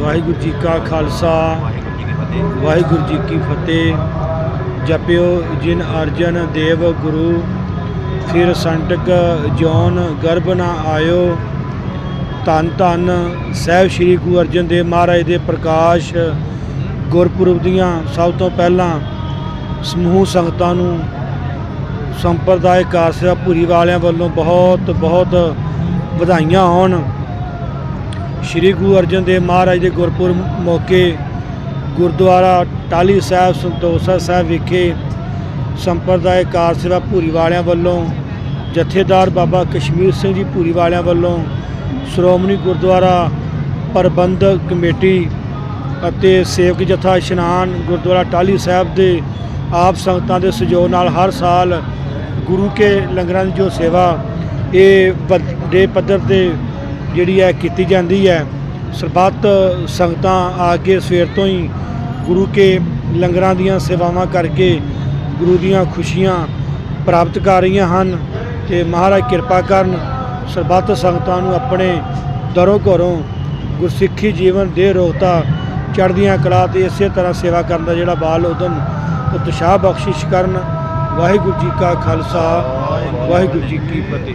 ਵਾਹਿਗੁਰੂ ਜੀ ਕਾ ਖਾਲਸਾ, ਵਾਹਿਗੁਰੂ ਜੀ ਕੀ ਫਤਿਹ। ਜਪਿਓ ਜਿਨ ਅਰਜਨ ਦੇਵ ਗੁਰੂ, ਫਿਰ ਸੰਟਕ ਜੋਨ ਗਰਭ ਨਾ ਆਇਓ। ਧੰਨ ਧੰਨ ਸਹਿਬ ਸ੍ਰੀ ਗੁਰੂ ਅਰਜਨ ਦੇਵ ਮਹਾਰਾਜ ਦੇ ਪ੍ਰਕਾਸ਼ ਗੁਰਪੁਰਬ ਦੀਆਂ ਸਭ ਤੋਂ ਪਹਿਲਾਂ ਸਮੂਹ ਸੰਗਤਾਂ ਨੂੰ, ਸੰਪਰਦਾਇਕ ਕਾਰ ਸੇਵਾ ਵਾਲਿਆਂ ਵੱਲੋਂ ਬਹੁਤ ਬਹੁਤ ਵਧਾਈਆਂ ਹੋਣ। ਸ੍ਰੀ ਗੁਰੂ ਅਰਜਨ ਦੇਵ ਮਹਾਰਾਜ ਦੇ ਗੁਰਪੁਰਬ ਮੌਕੇ ਗੁਰਦੁਆਰਾ ਟਾਲੀ ਸਾਹਿਬ ਸੰਤੋਖਾ ਸਾਹਿਬ ਵਿਖੇ ਸੰਪਰਦਾਇ ਕਾਰ ਸੇਵਾ ਭੂਰੀ ਵਾਲਿਆਂ ਵੱਲੋਂ, ਜਥੇਦਾਰ ਬਾਬਾ ਕਸ਼ਮੀਰ ਸਿੰਘ ਜੀ ਭੂਰੀ ਵਾਲਿਆਂ ਵੱਲੋਂ ਸ਼੍ਰੋਮਣੀ ਗੁਰਦੁਆਰਾ ਪ੍ਰਬੰਧਕ ਕਮੇਟੀ ਅਤੇ ਸੇਵਕ ਜਥਾ ਇਸ਼ਨਾਨ ਗੁਰਦੁਆਰਾ ਟਾਲੀ ਸਾਹਿਬ ਦੇ ਆਪ ਸੰਗਤਾਂ ਦੇ ਸਹਿਯੋਗ ਨਾਲ ਹਰ ਸਾਲ ਗੁਰੂ ਕੇ ਲੰਗਰਾਂ ਦੀ ਜੋ ਸੇਵਾ, ਇਹ ਵੱਡੇ ਪੱਧਰ ਤੇ ਜਿਹੜੀ ਹੈ ਕੀਤੀ ਜਾਂਦੀ ਹੈ। ਸਰਬੱਤ ਸੰਗਤਾਂ ਆ ਕੇ ਸਵੇਰ ਤੋਂ ਹੀ ਗੁਰੂ ਕੇ ਲੰਗਰਾਂ ਦੀਆਂ ਸੇਵਾਵਾਂ ਕਰਕੇ ਗੁਰੂ ਦੀਆਂ ਖੁਸ਼ੀਆਂ ਪ੍ਰਾਪਤ ਕਰ ਰਹੀਆਂ ਹਨ ਤੇ ਮਹਾਰਾਜ ਕਿਰਪਾ ਕਰਨ ਸਰਬੱਤ ਸੰਗਤਾਂ ਨੂੰ ਆਪਣੇ ਦਰੋਂ ਘਰੋਂ ਗੁਰਸਿੱਖੀ ਜੀਵਨ ਦੇ ਰੋਹਤਾ ਚੜ੍ਹਦੀਆਂ ਕਲਾ ਤੇ ਇਸੇ ਤਰ੍ਹਾਂ ਸੇਵਾ ਕਰਨ ਦਾ ਜਿਹੜਾ ਬਾਲ ਉਦਮ ਉਤਸ਼ਾਹ ਬਖਸ਼ਿਸ਼ ਕਰਨ। ਵਾਹਿਗੁਰੂ ਜੀ ਕਾ ਖਾਲਸਾ, ਵਾਹਿਗੁਰੂ ਜੀ ਕੀ ਫਤਿਹ।